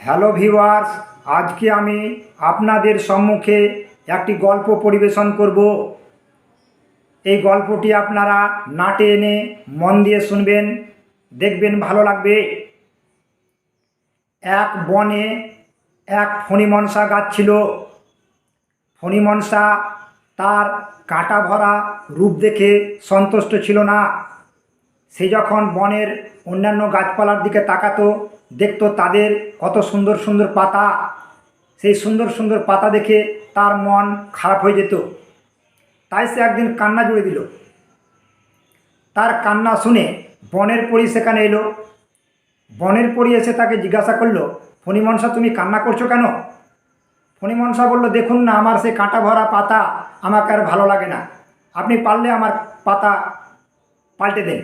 Hello viewers, আজকে আমি আপনাদের সম্মুখে একটি গল্প পরিবেশন করব। এই গল্পটি আপনারা নাটে এনে মন দিয়ে শুনবেন, দেখবেন ভালো লাগবে। এক বনে এক ফণিমনসা গাছ ছিল। ফণিমনসা তার কাঁটা ভরা রূপ দেখে সন্তুষ্ট ছিল না। সে যখন বনের অন্যান্য গাছপালার দিকে তাকাতো, দেখতো তাদের কত সুন্দর সুন্দর পাতা। সেই সুন্দর সুন্দর পাতা দেখে তার মন খারাপ হয়ে যেত। তাই সে একদিন কান্না জুড়ে দিল। তার কান্না শুনে বনের পরি সেখানে এলো। বনের পরি এসে তাকে জিজ্ঞাসা করল ফণিমনসা তুমি কান্না করছ কেন? ফণিমনসা বলল, দেখুন না, আমার সেই কাঁটা ভরা পাতা আমাকে আর ভালো লাগে না। আপনি পারলে আমার পাতা পাল্টে দেন।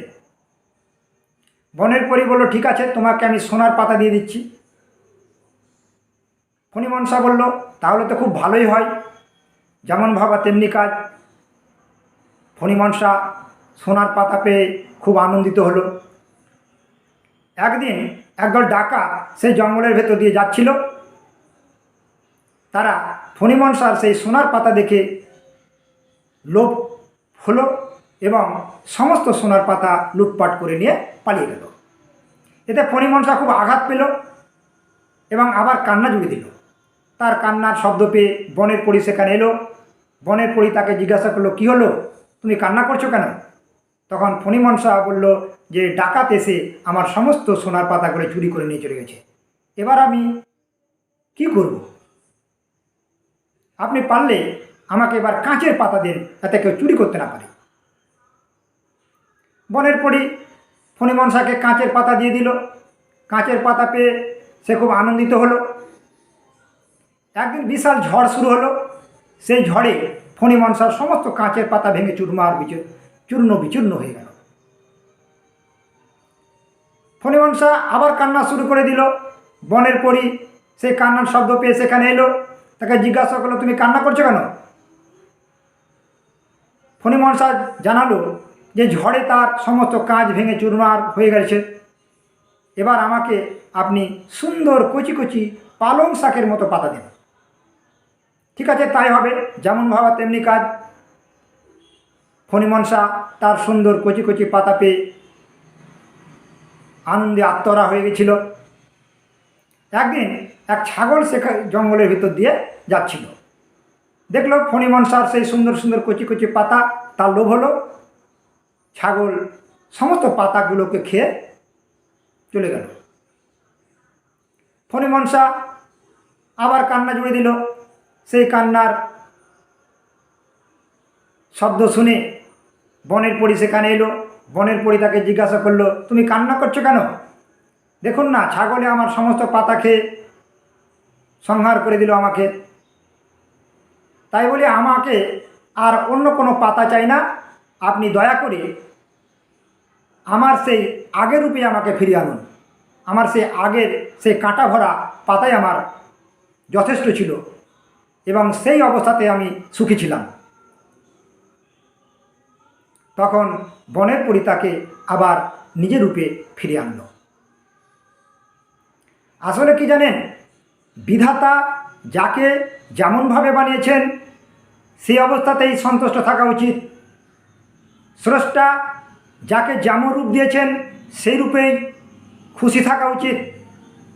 বনের পরি বলল, ঠিক আছে, তোমাকে আমি সোনার পাতা দিয়ে দিচ্ছি। ফণিমনসা বলল, তাহলে তো খুব ভালোই হয়। যেমন ভাবা তেমনি কাজ। ফণিমনসা সোনার পাতা পেয়ে খুব আনন্দিত হলো। একদিন একদল ডাকা সেই জঙ্গলের ভেতর দিয়ে যাচ্ছিল। তারা ফণিমনসার সেই সোনার পাতা দেখে লোভ হলো। এবং সমস্ত সোনার পাতা লুটপাট করে নিয়ে পালিয়ে গেল। এতে ফণিমনসা খুব আঘাত পেল এবং আবার কান্না জুড়ে দিল। তার কান্নার শব্দ পেয়ে বনের পরি সেখানে এলো। বনের পরি তাকে জিজ্ঞাসা করল, কি হলো? তুমি কান্না করছ কেন? তখন ফণিমনসা বলল যে, ডাকাত এসে আমার সমস্ত সোনার পাতাগুলো চুরি করে নিয়ে চলে গেছে। এবার আমি কি করব? আপনি পারলে আমাকে এবার কাঁচের পাতা দেন, যাতে কেউ চুরি করতে না পারে। বনের পরি ফণিমনসাকে কাঁচের পাতা দিয়ে দিল। কাঁচের পাতা পেয়ে সে খুব আনন্দিত হলো। একদিন বিশাল ঝড় শুরু হলো। সেই ঝড়ে ফণিমনসার সমস্ত কাঁচের পাতা ভেঙে চুরমার বিচূর, চূর্ণ বিচূর্ণ হয়ে গেল। ফণিমনসা আবার কান্না শুরু করে দিল। বনের পরি সেই কান্নার শব্দ পেয়ে সেখানে এলো। তাকে জিজ্ঞাসা করল, তুমি কান্না করছ কেন? ফণিমনসা জানালো যে ঝড়ে তার সমস্ত কাজ ভেঙে চুরমার হয়ে গেছে। এবার আমাকে আপনি সুন্দর কচি কচি পালং শাকের মতো পাতা দেন। ঠিক আছে, তাই হবে, যেমন ভাবা তেমনি কাজ। ফণিমনসা তার সুন্দর কচি কচি পাতা পেয়ে আনন্দে আত্মরা হয়ে গেছিল। একদিন এক ছাগল সেখা জঙ্গলের ভিতর দিয়ে যাচ্ছিল। দেখল ফণিমনসার সেই সুন্দর সুন্দর কচি কচি পাতা, তার লোভ হলো ছাগল সমস্ত পাতাগুলোকে খেয়ে চলে গেল। ফণিমনসা আবার কান্না জুড়ে দিল। সেই কান্নার শব্দ শুনে বনের পরি সেখানে এলো। বনের পরি তাকে জিজ্ঞাসা করল, তুমি কান্না করছ কেন? দেখুন না, ছাগলে আমার সমস্ত পাতা খেয়ে সংহার করে দিল আমাকে। তাই বলি আমাকে আর অন্য কোনো পাতা চাই না। আপনি দয়া করে আমার সেই আগের রূপে আমাকে ফিরিয়ে আনুন। আমার সেই আগের সেই কাঁটা ভরা পাতাই আমার যথেষ্ট ছিল এবং সেই অবস্থাতে আমি সুখী ছিলাম। তখন বনের পরি তাকে আবার নিজের রূপে ফিরে আনলো। আসলে কি জানেন? বিধাতা যাকে যেমনভাবে বানিয়েছেন, সেই অবস্থাতেই সন্তুষ্ট থাকা উচিত। স্রষ্টা যাকে যেমন রূপ দিয়েছেন, সেই রূপেই খুশি থাকা উচিত।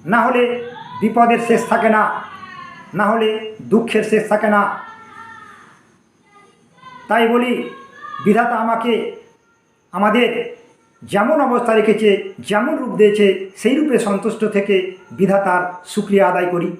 না হলে বিপদের শেষ থাকে না। না হলে দুঃখের শেষ থাকে না। তাই বলি, বিধাতা আমাকে আমাদের যেমন অবস্থা রেখেছে, যেমন রূপ দিয়েছে, সেই রূপে সন্তুষ্ট থেকে বিধাতার সুক্রিয়া আদায় করি।